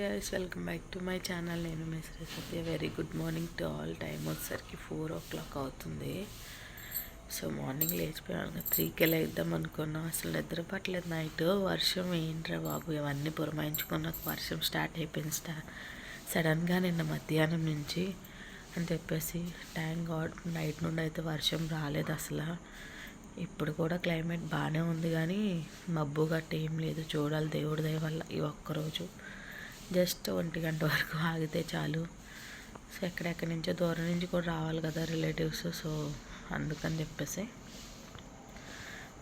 Guys welcome back to my channel నేను మీ Satya. Very good morning to all time వచ్చేసరికి four o'clock అవుతుంది. So morning లేచిపోయాను. త్రీకి వేద్దాం అనుకున్నాం అసలు నిద్ర పట్టలేదు నైట్ వర్షం ఏంట్రా బాబు? ఇవన్నీ పురమాయించుకున్నాక వర్షం స్టార్ట్ అయిపోయింది స్టా సడన్గా నిన్న మధ్యాహ్నం నుంచి అని చెప్పేసి ట్యాంక్ గాడ్ నైట్ నుండి అయితే వర్షం రాలేదు అసలు. ఇప్పుడు కూడా క్లైమేట్ బాగానే ఉంది కానీ మబ్బు గట్ట ఏం లేదు. చూడాలి దేవుడి దయ వల్ల ఈ ఒక్కరోజు. జస్ట్ ఒంటి గంట వరకు ఆగితే చాలు. సో ఎక్కడెక్కడి నుంచో దూరం నుంచి కూడా రావాలి కదా రిలేటివ్స్. సో అందుకని చెప్పేసి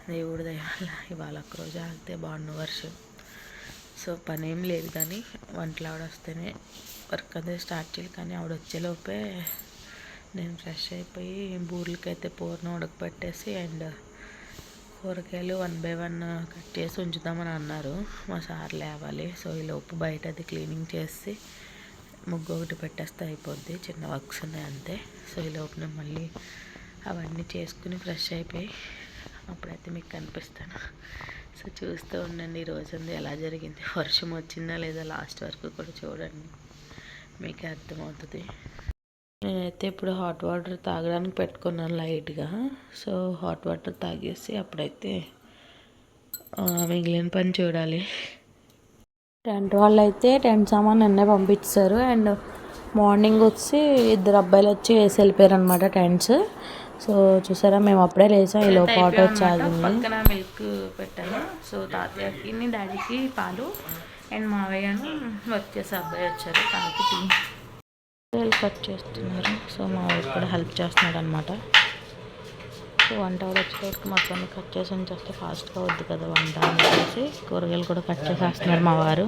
దేవుడి దయవల్ల ఇవాళ ఒక్కరోజు ఆగితే బాగుండు వర్షం. సో పని ఏం లేదు కానీ వంటలు ఆవిడ వస్తేనే వర్క్ అదే స్టార్ట్ చేయాలి కానీ ఆవిడ వచ్చేలోపే నేను ఫ్రెష్ అయిపోయి బూర్లకైతే పూర్ణం ఉడకపెట్టేసి అండ్ కూరగాయలు వన్ బై వన్ కట్ చేసి ఉంచుదామని అన్నారు. మా సార్ లేవాలి. సో ఈ లోపు బయట అది క్లీనింగ్ చేసి ముగ్గు ఒకటి పెట్టేస్తే అయిపోద్ది. చిన్న వర్క్స్ ఉన్నాయి అంతే. సో ఈ లోపున మళ్ళీ అవన్నీ చేసుకుని ఫ్రెష్ అయిపోయి అప్పుడైతే మీకు కనిపిస్తాను. సో చూస్తూ ఉండండి. ఈరోజు ఎలా జరిగింది? వర్షం వచ్చిందా లేదా? లాస్ట్ వరకు కూడా చూడండి. మీకు అర్థమవుతుంది. నేనైతే ఇప్పుడు హాట్ వాటర్ తాగడానికి పెట్టుకున్నాను లైట్గా. సో హాట్ వాటర్ తాగేసి అప్పుడైతే మిగిలిన పని చూడాలి. టెంట్ వాళ్ళు అయితే టెంట్ సామాన్ నిన్నే పంపించారు అండ్ మార్నింగ్ వచ్చి ఇద్దరు అబ్బాయిలు వచ్చి వేసి వెళ్ళిపోయారు అనమాట టెంట్స్. సో చూసారా మేము అప్పుడే లేసాం ఈ లోపు ఆటో వచ్చి పక్కన మిల్క్ పెట్టాను. సో తాతయ్యకి డాడీకి పాలు. అండ్ మావయ్యను వర్క్ చేసే అబ్బాయి వచ్చారు. తనకి టీ. కట్ చేస్తున్నారు. సో మా ఇక్కడ హెల్ప్ చేస్తున్నాడు అనమాట సో వంట వచ్చేసరికి మొత్తం కట్ చేసి ఉంచేస్తే ఫాస్ట్గా వద్దు కదా వంట అనేసి కూరగాయలు కూడా కట్ చేసేస్తున్నారు మా వారు.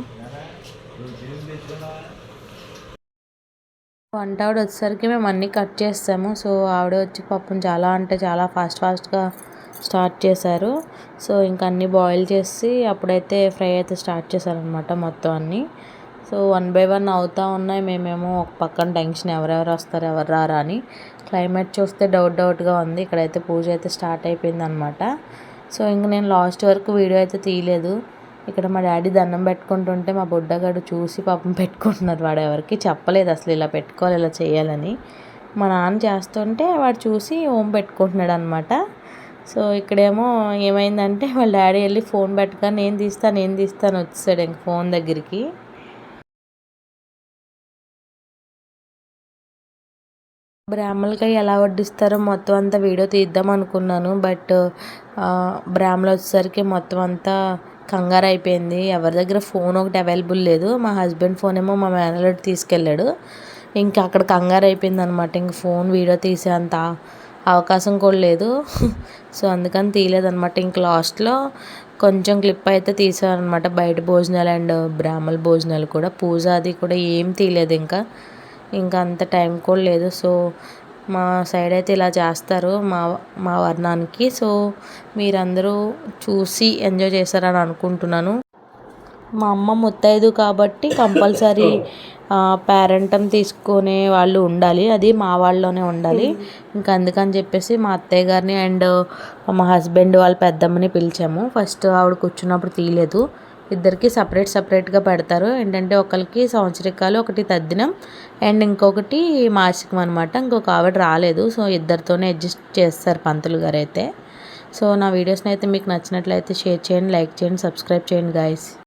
వంట ఆవిడ వచ్చేసరికి మేము అన్నీ కట్ చేస్తాము. సో ఆవిడ వచ్చి పప్పును చాలా అంటే చాలా ఫాస్ట్ ఫాస్ట్గా స్టార్ట్ చేశారు. సో ఇంకా అన్నీ బాయిల్ చేసి అప్పుడైతే ఫ్రై అయితే స్టార్ట్ చేశారనమాట మొత్తం అన్నీ. సో వన్ బై వన్ అవుతూ ఉన్నాయి. మేమేమో ఒక పక్కన టెన్షన్ ఎవరెవరు వస్తారు ఎవరు రారా అని. క్లైమేట్ చూస్తే డౌట్ డౌట్గా ఉంది. ఇక్కడైతే పూజ అయితే స్టార్ట్ అయిపోయింది అనమాట సో ఇంక నేను లాస్ట్ వరకు వీడియో అయితే తీయలేదు. ఇక్కడ మా డాడీ దండం పెట్టుకుంటుంటే మా బుడ్డగాడు చూసి పాపం పెట్టుకుంటున్నారు. వాడు ఎవరికి చెప్పలేదు అసలు ఇలా పెట్టుకోవాలి ఇలా చేయాలని. మా నాన్న చేస్తుంటే వాడు చూసి ఓం పెట్టుకుంటున్నాడు అనమాట సో ఇక్కడేమో ఏమైందంటే వాళ్ళ డాడీ వెళ్ళి ఫోన్ పెట్టుకొని నేను తీస్తాను నేను తీస్తాను వచ్చేసాడు ఇంక ఫోన్ దగ్గరికి. బ్రాహ్మణులకి ఎలా వడ్డిస్తారో మొత్తం అంతా వీడియో తీద్దాం అనుకున్నాను బట్ బ్రాహ్మణులు వచ్చేసరికి మొత్తం అంతా కంగారు అయిపోయింది. ఎవరి దగ్గర ఫోన్ ఒకటి అవైలబుల్ లేదు. మా హస్బెండ్ ఫోన్ ఏమో మా మేనల్లుడు తీసుకెళ్ళాడు. ఇంకా అక్కడ కంగారు అయిపోయింది అనమాట ఇంక ఫోన్ వీడియో తీసే అంత అవకాశం కూడా లేదు. సో అందుకని తీయలేదనమాట ఇంక లాస్ట్లో కొంచెం క్లిప్ అయితే తీసానమాట బయట భోజనాలు అండ్ బ్రాహ్మణ భోజనాలు కూడా. పూజ అది కూడా ఏం తీయలేదు ఇంకా. ఇంకా అంత టైం కూడా లేదు. సో మా సైడ్ అయితే ఇలా చేస్తారు మా మా వర్ణానికి. సో మీరందరూ చూసి ఎంజాయ్ చేస్తారని అనుకుంటున్నాను. మా అమ్మ ముత్తైదు కాబట్టి కంపల్సరీ పేరెంటం తీసుకునే వాళ్ళు ఉండాలి. అది మా వాళ్ళలోనే ఉండాలి. ఇంకా అందుకని చెప్పేసి మా అత్తయ్య గారిని అండ్ మా హస్బెండ్ వాళ్ళ పెద్దమ్మని పిలిచాము. ఫస్ట్ ఆవిడ కూర్చున్నప్పుడు తీయలేదు. ఇద్దరికి సపరేట్ సపరేట్గా పెడతారు. ఏంటంటే ఒకరికి సంవత్సరికాలు ఒకటి తద్దినం. అండ్ ఇంకొకటి మాసికం అనమాట ఇంకొక ఆవిడ రాలేదు. సో ఇద్దరితోనే అడ్జస్ట్ చేస్తారు పంతులు గారు అయితే. సో నా వీడియోస్ని అయితే మీకు నచ్చినట్లయితే షేర్ చేయండి లైక్ చేయండి సబ్స్క్రైబ్ చేయండి గాయస్